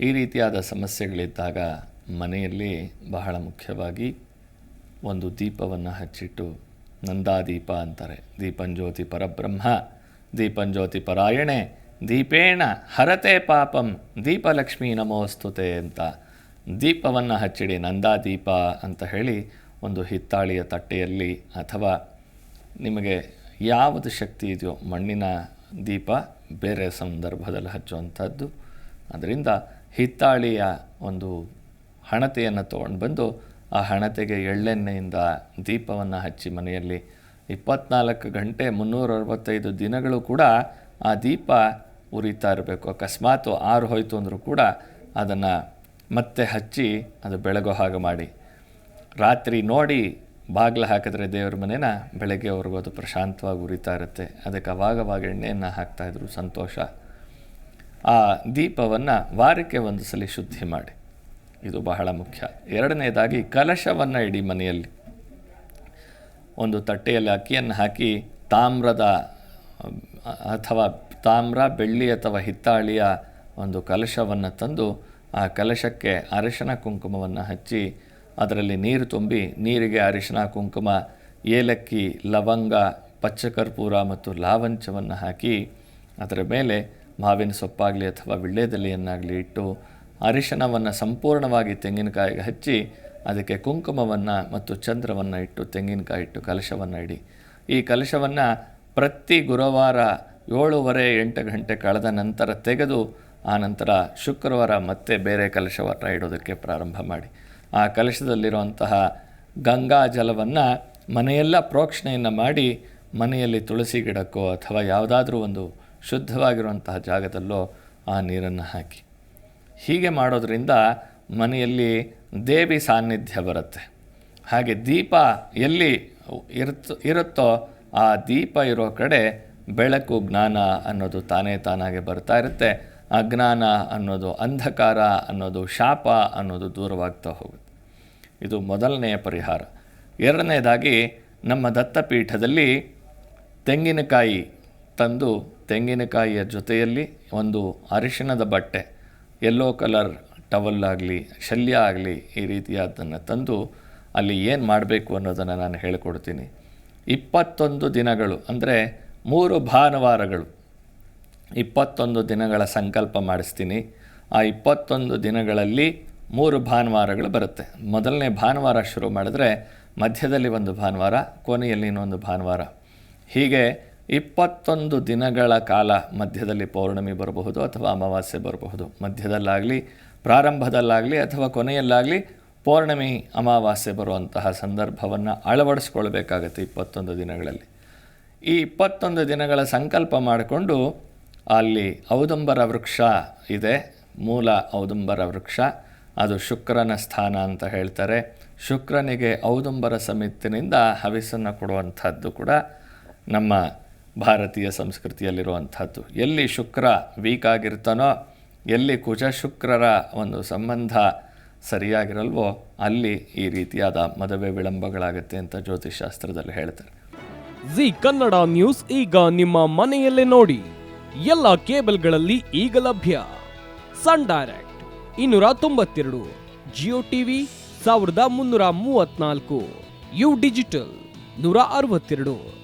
ಈ ರೀತಿಯಾದ ಸಮಸ್ಯೆಗಳಿದ್ದಾಗ ಮನೆಯಲ್ಲಿ ಬಹಳ ಮುಖ್ಯವಾಗಿ ಒಂದು ದೀಪವನ್ನು ಹಚ್ಚಿಟ್ಟು ನಂದಾದೀಪ ಅಂತಾರೆ. ದೀಪಂಜ್ಯೋತಿ ಪರಬ್ರಹ್ಮ, ದೀಪಂಜ್ಯೋತಿ ಪರಾಯಣೆ, ದೀಪೇಣ ಹರತೆ ಪಾಪಂ, ದೀಪಲಕ್ಷ್ಮೀ ನಮೋಸ್ತುತೆ ಅಂತ ದೀಪವನ್ನು ಹಚ್ಚಿಡಿ ನಂದಾದೀಪ ಅಂತ ಹೇಳಿ ಒಂದು ಹಿತ್ತಾಳಿಯ ತಟ್ಟೆಯಲ್ಲಿ ಅಥವಾ ನಿಮಗೆ ಯಾವುದು ಶಕ್ತಿ ಇದೆಯೋ ಮಣ್ಣಿನ ದೀಪ ಬೇರೆ ಸಂದರ್ಭದಲ್ಲಿ ಹಚ್ಚುವಂಥದ್ದು. ಅದರಿಂದ ಹಿತ್ತಾಳಿಯ ಒಂದು ಹಣತೆಯನ್ನು ತೊಗೊಂಡು ಬಂದು ಆ ಹಣತೆಗೆ ಎಳ್ಳೆಣ್ಣೆಯಿಂದ ದೀಪವನ್ನು ಹಚ್ಚಿ ಮನೆಯಲ್ಲಿ ಇಪ್ಪತ್ನಾಲ್ಕು ಗಂಟೆ ಮುನ್ನೂರ ಅರವತ್ತೈದು ದಿನಗಳು ಕೂಡ ಆ ದೀಪ ಉರಿತಾ ಇರಬೇಕು. ಅಕಸ್ಮಾತ್ ಆರು ಹೋಯಿತು ಅಂದರೂ ಕೂಡ ಅದನ್ನು ಮತ್ತೆ ಹಚ್ಚಿ ಅದು ಬೆಳಗೋ ಹಾಗೆ ಮಾಡಿ. ರಾತ್ರಿ ನೋಡಿ ಬಾಗಿಲು ಹಾಕಿದ್ರೆ ದೇವ್ರ ಮನೇನ ಬೆಳಗ್ಗೆವರೆಗೂ ಅದು ಪ್ರಶಾಂತವಾಗಿ ಉರಿತಾ ಇರುತ್ತೆ. ಅದಕ್ಕೆ ಅವಾಗವಾಗ ಎಣ್ಣೆಯನ್ನು ಹಾಕ್ತಾಯಿದ್ರು ಸಂತೋಷ. ಆ ದೀಪವನ್ನು ವಾರಕ್ಕೆ ಒಂದು ಸಲ ಶುದ್ಧಿ ಮಾಡಿ. ಇದು ಬಹಳ ಮುಖ್ಯ. ಎರಡನೇದಾಗಿ ಕಲಶವನ್ನು ಇಡಿ ಮನೆಯಲ್ಲಿ. ಒಂದು ತಟ್ಟೆಯಲ್ಲಿ ಅಕ್ಕಿಯನ್ನು ಹಾಕಿ ತಾಮ್ರದ, ಅಥವಾ ತಾಮ್ರ, ಬೆಳ್ಳಿ ಅಥವಾ ಹಿತ್ತಾಳಿಯ ಒಂದು ಕಲಶವನ್ನು ತಂದು ಆ ಕಲಶಕ್ಕೆ ಅರಿಶಿನ ಕುಂಕುಮವನ್ನು ಹಚ್ಚಿ ಅದರಲ್ಲಿ ನೀರು ತುಂಬಿ ನೀರಿಗೆ ಅರಿಶಿನ ಕುಂಕುಮ, ಏಲಕ್ಕಿ, ಲವಂಗ, ಪಚ್ಚಕರ್ಪೂರ ಮತ್ತು ಲಾವಂಚವನ್ನು ಹಾಕಿ ಅದರ ಮೇಲೆ ಮಾವಿನ ಸೊಪ್ಪಾಗಲಿ ಅಥವಾ ವಿಳ್ಳೆದೆಲೆಯನ್ನಾಗಲಿ ಇಟ್ಟು ಅರಿಶಿನವನ್ನು ಸಂಪೂರ್ಣವಾಗಿ ತೆಂಗಿನಕಾಯಿಗೆ ಹಚ್ಚಿ ಅದಕ್ಕೆ ಕುಂಕುಮವನ್ನು ಮತ್ತು ಚಂದ್ರವನ್ನು ಇಟ್ಟು ತೆಂಗಿನಕಾಯಿ ಇಟ್ಟು ಕಲಶವನ್ನು ಇಡಿ. ಈ ಕಲಶವನ್ನು ಪ್ರತಿ ಗುರುವಾರ ಏಳೂವರೆ ಎಂಟು ಗಂಟೆ ಕಳೆದ ನಂತರ ತೆಗೆದು ಆ ನಂತರ ಶುಕ್ರವಾರ ಮತ್ತೆ ಬೇರೆ ಕಲಶವನ್ನು ಇಡೋದಕ್ಕೆ ಪ್ರಾರಂಭ ಮಾಡಿ. ಆ ಕಲಶದಲ್ಲಿರುವಂತಹ ಗಂಗಾ ಜಲವನ್ನು ಮನೆಯೆಲ್ಲ ಪ್ರೋಕ್ಷಣೆಯನ್ನು ಮಾಡಿ ಮನೆಯಲ್ಲಿ ತುಳಸಿ ಗಿಡಕ್ಕೋ ಅಥವಾ ಯಾವುದಾದ್ರೂ ಒಂದು ಶುದ್ಧವಾಗಿರುವಂತಹ ಜಾಗದಲ್ಲೋ ಆ ನೀರನ್ನು ಹಾಕಿ. ಹೀಗೆ ಮಾಡೋದರಿಂದ ಮನೆಯಲ್ಲಿ ದೇವಿ ಸಾನ್ನಿಧ್ಯ ಬರುತ್ತೆ. ಹಾಗೆ ದೀಪ ಎಲ್ಲಿ ಇರುತ್ತೋ ಇರುತ್ತೋ ಆ ದೀಪ ಇರೋ ಕಡೆ ಬೆಳಕು ಜ್ಞಾನ ಅನ್ನೋದು ತಾನೇ ತಾನಾಗೆ ಬರ್ತಾ ಇರುತ್ತೆ. ಅಜ್ಞಾನ ಅನ್ನೋದು ಅಂಧಕಾರ ಅನ್ನೋದು ಶಾಪ ಅನ್ನೋದು ದೂರವಾಗ್ತಾ ಹೋಗುತ್ತೆ. ಇದು ಮೊದಲನೆಯ ಪರಿಹಾರ. ಎರಡನೇದಾಗಿ ನಮ್ಮ ದತ್ತಪೀಠದಲ್ಲಿ ತೆಂಗಿನಕಾಯಿ ತಂದು ತೆಂಗಿನಕಾಯಿಯ ಜೊತೆಯಲ್ಲಿ ಒಂದು ಅರಿಶಿಣದ ಬಟ್ಟೆ ಎಲ್ಲೋ ಕಲರ್ ಟವಲ್ ಆಗಲಿ, ಶಲ್ಯ ಆಗಲಿ ಈ ರೀತಿಯಾದ್ದನ್ನು ತಂದು ಅಲ್ಲಿ ಏನು ಮಾಡಬೇಕು ಅನ್ನೋದನ್ನು ನಾನು ಹೇಳಿಕೊಡ್ತೀನಿ. ಇಪ್ಪತ್ತೊಂದು ದಿನಗಳು ಅಂದರೆ ಮೂರು ಭಾನುವಾರಗಳು. ಇಪ್ಪತ್ತೊಂದು ದಿನಗಳ ಸಂಕಲ್ಪ ಮಾಡಿಸ್ತೀನಿ. ಆ ಇಪ್ಪತ್ತೊಂದು ದಿನಗಳಲ್ಲಿ ಮೂರು ಭಾನುವಾರಗಳು ಬರುತ್ತೆ. ಮೊದಲನೇ ಭಾನುವಾರ ಶುರು ಮಾಡಿದ್ರೆ ಮಧ್ಯದಲ್ಲಿ ಒಂದು ಭಾನುವಾರ, ಕೊನೆಯಲ್ಲಿ ಇನ್ನೊಂದು ಭಾನುವಾರ. ಹೀಗೆ ಇಪ್ಪತ್ತೊಂದು ದಿನಗಳ ಕಾಲ ಮಧ್ಯದಲ್ಲಿ ಪೌರ್ಣಮಿ ಬರಬಹುದು ಅಥವಾ ಅಮಾವಾಸ್ಯೆ ಬರಬಹುದು. ಮಧ್ಯದಲ್ಲಾಗಲಿ, ಪ್ರಾರಂಭದಲ್ಲಾಗಲಿ ಅಥವಾ ಕೊನೆಯಲ್ಲಾಗಲಿ ಪೌರ್ಣಮಿ, ಅಮಾವಾಸ್ಯೆ ಬರುವಂತಹ ಸಂದರ್ಭವನ್ನು ಅಳವಡಿಸ್ಕೊಳ್ಬೇಕಾಗತ್ತೆ ಇಪ್ಪತ್ತೊಂದು ದಿನಗಳಲ್ಲಿ. ಈ ಇಪ್ಪತ್ತೊಂದು ದಿನಗಳ ಸಂಕಲ್ಪ ಮಾಡಿಕೊಂಡು ಅಲ್ಲಿ ಔದುಂಬರ ವೃಕ್ಷ ಇದೆ, ಮೂಲ ಔದುಂಬರ ವೃಕ್ಷ. ಅದು ಶುಕ್ರನ ಸ್ಥಾನ ಅಂತ ಹೇಳ್ತಾರೆ. ಶುಕ್ರನಿಗೆ ಔದುಂಬರ ಸಮಿತಿನಿಂದ ಹವಿಸನ್ನು ಕೊಡುವಂಥದ್ದು ಕೂಡ ನಮ್ಮ ಭಾರತೀಯ ಸಂಸ್ಕೃತಿಯಲ್ಲಿರುವಂಥದ್ದು. ಎಲ್ಲಿ ಶುಕ್ರ ವೀಕ್ ಆಗಿರ್ತಾನೋ, ಎಲ್ಲಿ ಕುಜ ಶುಕ್ರರ ಒಂದು ಸಂಬಂಧ ಸರಿಯಾಗಿರಲ್ವೋ, ಅಲ್ಲಿ ಈ ರೀತಿಯಾದ ಮದುವೆ ವಿಳಂಬಗಳಾಗುತ್ತೆ ಅಂತ ಜ್ಯೋತಿಷಾಸ್ತ್ರದಲ್ಲಿ ಹೇಳ್ತಾರೆ. ಜಿ ಕನ್ನಡ ನ್ಯೂಸ್ ಈಗ ನಿಮ್ಮ ಮನೆಯಲ್ಲೇ ನೋಡಿ. ಎಲ್ಲ ಕೇಬಲ್ಗಳಲ್ಲಿ ಈಗ ಲಭ್ಯ. ಸನ್ ಡೈರೆಕ್ಟ್ ಇನ್ನೂರ ತೊಂಬತ್ತೆರಡು, ಜಿಯೋ ಟಿವಿ ಸಾವಿರದ ಮುನ್ನೂರ ಮೂವತ್ನಾಲ್ಕು ಯು ಡಿಜಿಟಲ್ ನೂರ ಅರವತ್ತೆರಡು.